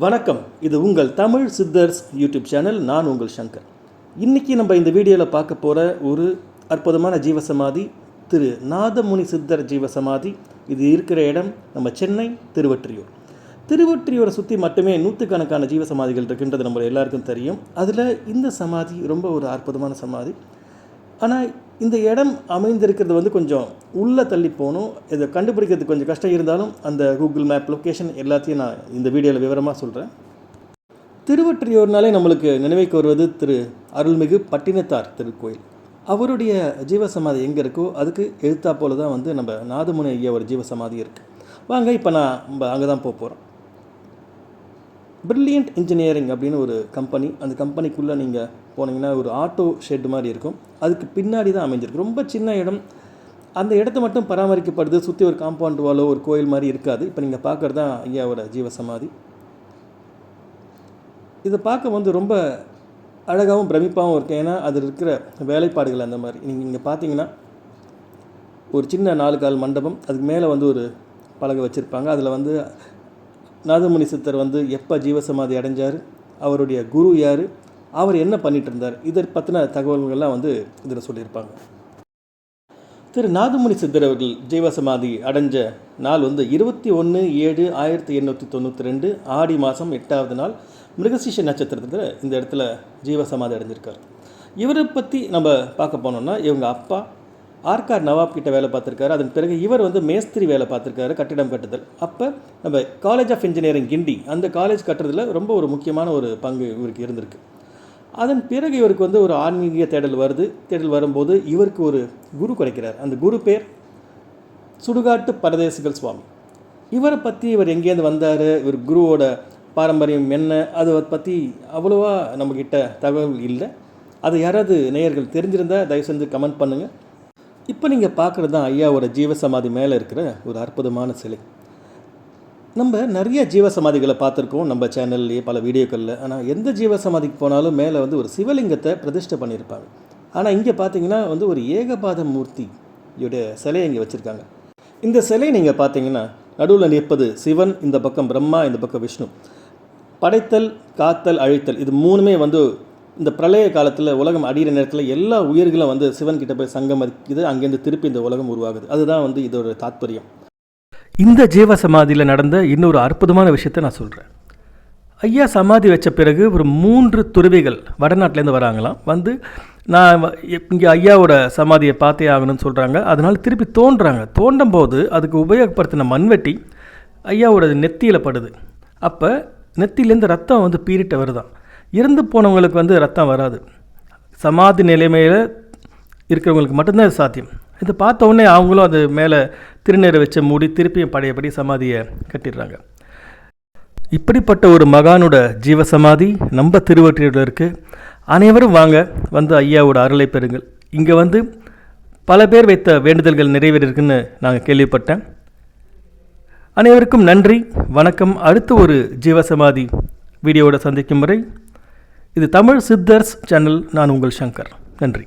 வணக்கம். இது உங்கள் தமிழ் சித்தர்ஸ் யூடியூப் சேனல். நான் உங்கள் சங்கர். இன்னைக்கு நம்ம இந்த வீடியோவில் பார்க்க போகிற ஒரு அற்புதமான ஜீவசமாதி திரு நாதமுனி சித்தர் ஜீவசமாதி. இது இருக்கிற இடம் நம்ம சென்னை திருவற்றியூர். திருவற்றியூரை சுற்றி மட்டுமே நூற்றுக்கணக்கான ஜீவசமாதிகள் இருக்கின்றது நம்ம எல்லாருக்கும் தெரியும். அதில் இந்த சமாதி ரொம்ப ஒரு அற்புதமான சமாதி. ஆனால் இந்த இடம் அமைந்திருக்கிறது வந்து கொஞ்சம் உள்ளே தள்ளி போகணும். இதை கண்டுபிடிக்கிறது கொஞ்சம் கஷ்டம். இருந்தாலும் அந்த கூகுள் மேப் லொக்கேஷன் எல்லாத்தையும் நான் இந்த வீடியோவில் விவரமாக சொல்கிறேன். திருவற்றியூர்னாலே நம்மளுக்கு நினைவுக்கு வருவது திரு அருள்மிகு பட்டினத்தார் திருக்கோயில். அவருடைய ஜீவசமாதி எங்கே இருக்கோ அதுக்கு எழுத்தா போல தான் வந்து நம்ம நாதமுனி ஐயா ஒரு ஜீவசமாதி இருக்குது வாங்க இப்போ நான் நம்ம அங்கே தான் போக போகிறோம். பிரில்லியன்ட் இன்ஜினியரிங் அப்படின்னு ஒரு கம்பெனி அந்த கம்பெனிக்குள்ளே நீங்கள் போனீங்கன்னா ஒரு ஆட்டோ ஷெட் மாதிரி இருக்கும். அதுக்கு பின்னாடி தான் அமைஞ்சிருக்கு. ரொம்ப சின்ன இடம். அந்த இடத்த மட்டும் பராமரிக்கப்படுது. சுற்றி ஒரு காம்பவுண்ட் வாலோ ஒரு கோயில் மாதிரி இருக்காது. இப்போ நீங்கள் பார்க்குறது தான் ஐயாவோட ஜீவசமாதி. இதை பார்க்க வந்து ரொம்ப அழகாகவும் பிரமிப்பாகவும் இருக்கும். ஏன்னா அதில் இருக்கிற வேலைப்பாடுகள் அந்த மாதிரி. நீங்கள் இங்கே பார்த்தீங்கன்னா ஒரு சின்ன நாலு கால் மண்டபம். அதுக்கு மேலே வந்து ஒரு பலகை வச்சுருப்பாங்க. அதில் வந்து நாதமுனி சித்தர் வந்து எப்போ ஜீவசமாதி அடைஞ்சார்? அவருடைய குரு யார்? அவர் என்ன பண்ணிட்டு இருந்தார் இதை பற்றின தகவல்கள்லாம் வந்து இதில் சொல்லியிருப்பாங்க. திரு நாதமுனி சித்தர் அவர்கள் ஜீவசமாதி அடைஞ்ச நாள் வந்து இருபத்தி ஒன்று ஏழு ஆயிரத்தி எண்ணூற்றி தொண்ணூற்றி ரெண்டு ஆடி மாதம் எட்டாவது நாள் மிருகசீஷ நட்சத்திரத்தில் இந்த இடத்துல ஜீவசமாதி அடைஞ்சிருக்கார். இவரை பற்றி நம்ம பார்க்க போனோம்னா இவங்க அப்பா ஆர்கார் நவாப் கிட்ட வேலை பார்த்துருக்காரு. அதன் பிறகு இவர் வந்து மேஸ்திரி வேலை பார்த்துருக்காரு கட்டிடம் கட்டுதல். அப்போ நம்ம காலேஜ் ஆஃப் இன்ஜினியரிங் கிண்டி அந்த காலேஜ் கட்டுறதுல ரொம்ப ஒரு முக்கியமான ஒரு பங்கு இவருக்கு இருந்திருக்கு. அதன் பிறகு இவருக்கு வந்து ஒரு ஆன்மீக தேடல் வருது. தேடல் வரும்போது இவருக்கு ஒரு குரு கிடைக்கிறார். அந்த குரு பேர் சுடுகாட்டு பரதேசிகள் சுவாமி. இவரை பற்றி இவர் எங்கேருந்து வந்தார்? இவர் குருவோட பாரம்பரியம் என்ன? அதை பற்றி அவ்வளோவா நம்மக்கிட்ட தகவல் இல்லை. அது யாராவது நேயர்கள் தெரிஞ்சிருந்தால் தயவு செஞ்சு கமெண்ட் பண்ணுங்கள் இப்போ நீங்கள் பார்க்குறது தான் ஐயாவோட ஜீவசமாதி மேலே இருக்கிற ஒரு அற்புதமான சிலை. நம்ம நிறைய ஜீவசமாதிகளை பார்த்துருக்கோம். நம்ம சேனல்லையே பல வீடியோக்களில். ஆனால் எந்த ஜீவசமாதிக்கு போனாலும் மேலே வந்து ஒரு சிவலிங்கத்தை பிரதிஷ்டை பண்ணியிருப்பாங்க. ஆனால் இங்கே பார்த்தீங்கன்னா வந்து ஒரு ஏகபாத மூர்த்தியுடைய சிலையை இங்கே வச்சுருக்காங்க. இந்த சிலை நீங்கள் பார்த்தீங்கன்னா நடுவில் நிற்பது சிவன் இந்த பக்கம் பிரம்மா இந்த பக்கம் விஷ்ணு. படைத்தல் காத்தல் அழித்தல் இது மூணுமே வந்து இந்த பிரளய காலத்தில் உலகம் அடிகிற நேரத்தில் எல்லா உயிர்களும் வந்து சிவன் கிட்ட போய் சங்கமதிக்குது அங்கேருந்து திருப்பி இந்த உலகம் உருவாகுது. அதுதான் வந்து இதோட தாத்பரியம். இந்த ஜீவ சமாதியில் நடந்த இன்னொரு அற்புதமான விஷயத்தை நான் சொல்கிறேன் ஐயா சமாதி வச்ச பிறகு ஒரு மூன்று துறவிகள் வடநாட்டிலேருந்து வராங்களாம். வந்து நான் இங்கே ஐயாவோட சமாதியை பார்த்தே ஆகணும்னு சொல்கிறாங்க அதனால் திருப்பி தோன்றுறாங்க தோண்டும் போது அதுக்கு உபயோகப்படுத்தின மண்வெட்டி ஐயாவோட நெத்தியில் படுது. அப்போ நெத்திலேருந்து ரத்தம் வந்து பீரிட்ட வருதான் இறந்து போனவங்களுக்கு வந்து ரத்தம் வராது. சமாதி நிலைமையில் இருக்கிறவங்களுக்கு மட்டும்தான் இது சாத்தியம். இதை பார்த்த உடனே அவங்களும் அது மேலே திருநீரை வச்சு மூடி திருப்பியும் பழையபடி சமாதியை கட்டிடுறாங்க. இப்படிப்பட்ட ஒரு மகானோட ஜீவ சமாதி நம்ம திருவற்றியூரில் இருக்குது அனைவரும் வாங்க வந்து ஐயாவோட அருளை பெறுங்கள். இங்கே வந்து பல பேர் வைத்த வேண்டுதல்கள் நிறைவேறிருக்குன்னு நாங்கள் கேள்விப்பட்டேன். அனைவருக்கும் நன்றி. வணக்கம். அடுத்து ஒரு ஜீவசமாதி வீடியோவோட சந்திக்கும் முறை இது தமிழ் சித்தர்ஸ் சேனல். நான் உங்கள் சங்கர். நன்றி.